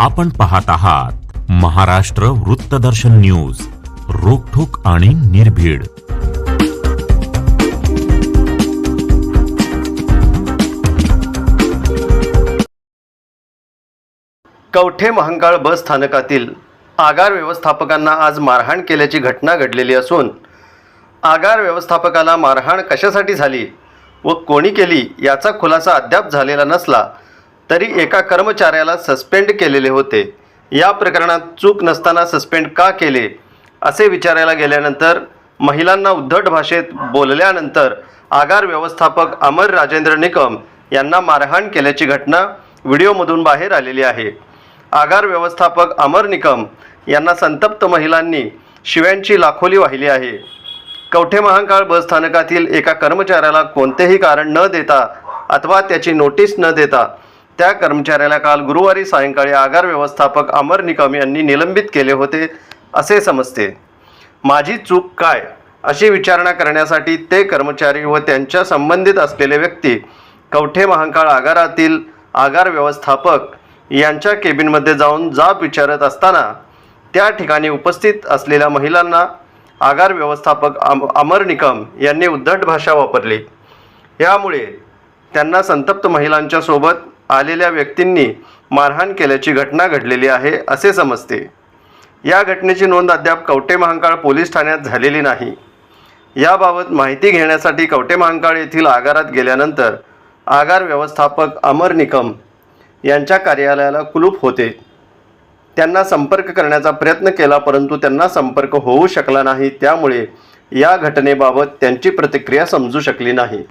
आपण पाहत आहात महाराष्ट्र वृत्तदर्शन न्यूज रोखोक आणि निर्भीड. कवठे महांकाळ बस स्थानकातील आगार व्यवस्थापकांना आज मारहाण केल्याची घटना घडलेली असून आगार व्यवस्थापकाला मारहाण कशासाठी झाली व कोणी केली याचा खुलासा अद्याप झालेला नसला तरी एका कर्मचाऱ्याला सस्पेंड केलेले होते. या प्रकरणात चूक नसताना सस्पेंड का केले? असे विचारायला गेल्यानंतर महिलांना उद्धट भाषेत बोलल्यानंतर आगार व्यवस्थापक अमर राजेंद्र निकम यांना मारहाण केल्याची घटना व्हिडिओमधून बाहेर आलेली आहे. आगार व्यवस्थापक अमर निकम यांना संतप्त महिलांनी शिव्यांची लाखोली वाहिली आहे. कवठे महांकाळ बस स्थानकातील एका कर्मचाऱ्याला कोणतेही कारण न देता अथवा त्याची नोटीस न देता त्या कर्मचाऱ्याला काल गुरुवारी सायंकाळी आगार व्यवस्थापक अमर निकम यांनी निलंबित केले होते असे समजते. माझी चूक काय? अशी विचारणा करण्यासाठी ते कर्मचारी व त्यांच्या संबंधित असलेले व्यक्ती कवठे महांकाळ आगारातील आगार व्यवस्थापक यांच्या केबिनमध्ये जाऊन जाब विचारत असताना त्या ठिकाणी उपस्थित असलेल्या महिलांना आगार व्यवस्थापक अम अमर निकम यांनी उद्धट भाषा वापरली. यामुळे त्यांना संतप्त महिलांच्या सोबत आलेल्या व्यक्तींनी मारहाण केल्याची घटना घडलेली आहे असे समजते. या घटनेची नोंद अद्याप कवटे महांकाळ पोलीस ठाण्यात झालेली नाही. याबाबत माहिती घेण्यासाठी कवटे महांकाळ येथील आगारात गेल्यानंतर आगार व्यवस्थापक अमर निकम यांच्या कार्यालयाला कुलूप होते. त्यांना संपर्क करण्याचा प्रयत्न केला परंतु त्यांना संपर्क होऊ शकला नाही त्यामुळे या घटनेबाबत त्यांची प्रतिक्रिया समजू शकली नाही.